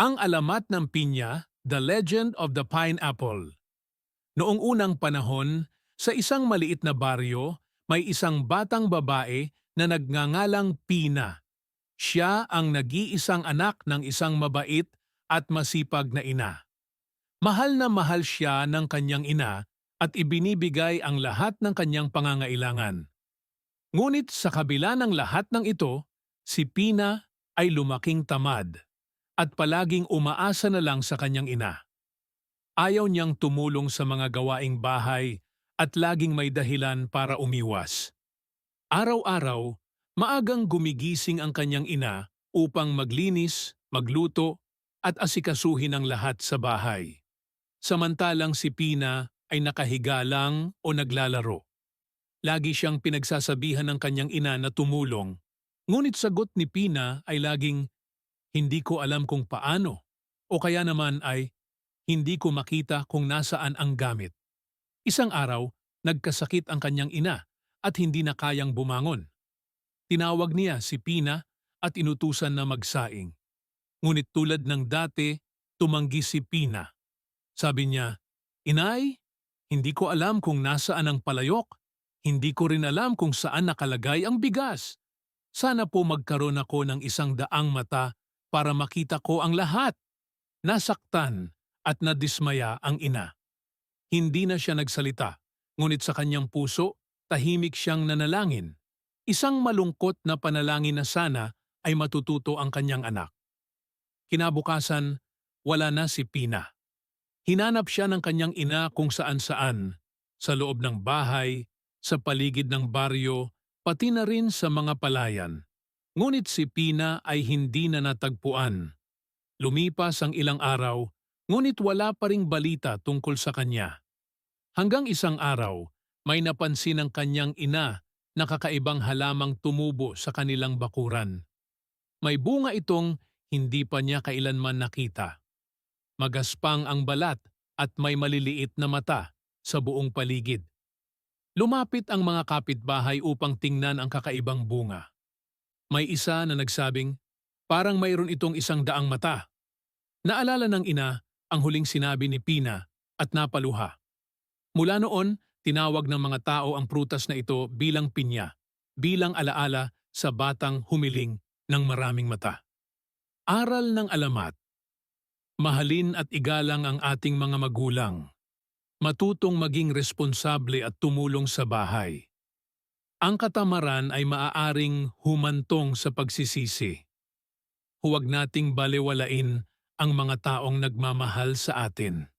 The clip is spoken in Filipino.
Ang alamat ng pinya, The Legend of the Pineapple. Noong unang panahon, sa isang maliit na baryo, may isang batang babae na nagngangalang Pina. Siya ang nag-iisang anak ng isang mabait at masipag na ina. Mahal na mahal siya ng kanyang ina at ibinibigay ang lahat ng kanyang pangangailangan. Ngunit sa kabila ng lahat ng ito, si Pina ay lumaking tamad at palaging umaasa na lang sa kanyang ina. Ayaw niyang tumulong sa mga gawaing bahay at laging may dahilan para umiwas. Araw-araw, maagang gumigising ang kanyang ina upang maglinis, magluto, at asikasuhin ang lahat sa bahay. Samantalang si Pina ay nakahiga lang o naglalaro. Lagi siyang pinagsasabihan ng kanyang ina na tumulong. Ngunit sagot ni Pina ay laging, hindi ko alam kung paano. O kaya naman ay, hindi ko makita kung nasaan ang gamit. Isang araw, nagkasakit ang kanyang ina at hindi na kayang bumangon. Tinawag niya si Pina at inutusan na magsaing. Ngunit tulad ng dati, tumanggi si Pina. Sabi niya, Inay, hindi ko alam kung nasaan ang palayok. Hindi ko rin alam kung saan nakalagay ang bigas. Sana po magkaroon ako ng isang daang mata para makita ko ang lahat. Nasaktan at nadismaya ang ina. Hindi na siya nagsalita, ngunit sa kanyang puso, tahimik siyang nanalangin. Isang malungkot na panalangin na sana ay matututo ang kanyang anak. Kinabukasan, wala na si Pina. Hinanap siya ng kanyang ina kung saan-saan, sa loob ng bahay, sa paligid ng baryo, pati na rin sa mga palayan. Ngunit si Pina ay hindi na natagpuan. Lumipas ang ilang araw, ngunit wala pa ring balita tungkol sa kanya. Hanggang isang araw, may napansin ang kanyang ina na kakaibang halamang tumubo sa kanilang bakuran. May bunga itong hindi pa niya kailanman nakita. Magaspang ang balat at may maliliit na mata sa buong paligid. Lumapit ang mga kapitbahay upang tingnan ang kakaibang bunga. May isa na nagsabing, parang mayroon itong isang daang mata. Naalala ng ina ang huling sinabi ni Pina at napaluha. Mula noon, tinawag ng mga tao ang prutas na ito bilang pinya, bilang alaala sa batang humiling ng maraming mata. Aral ng alamat Mahalin at igalang ang ating mga magulang. Matutong maging responsable at tumulong sa bahay. Ang katamaran ay maaaring humantong sa pagsisisi. Huwag nating balewalain ang mga taong nagmamahal sa atin.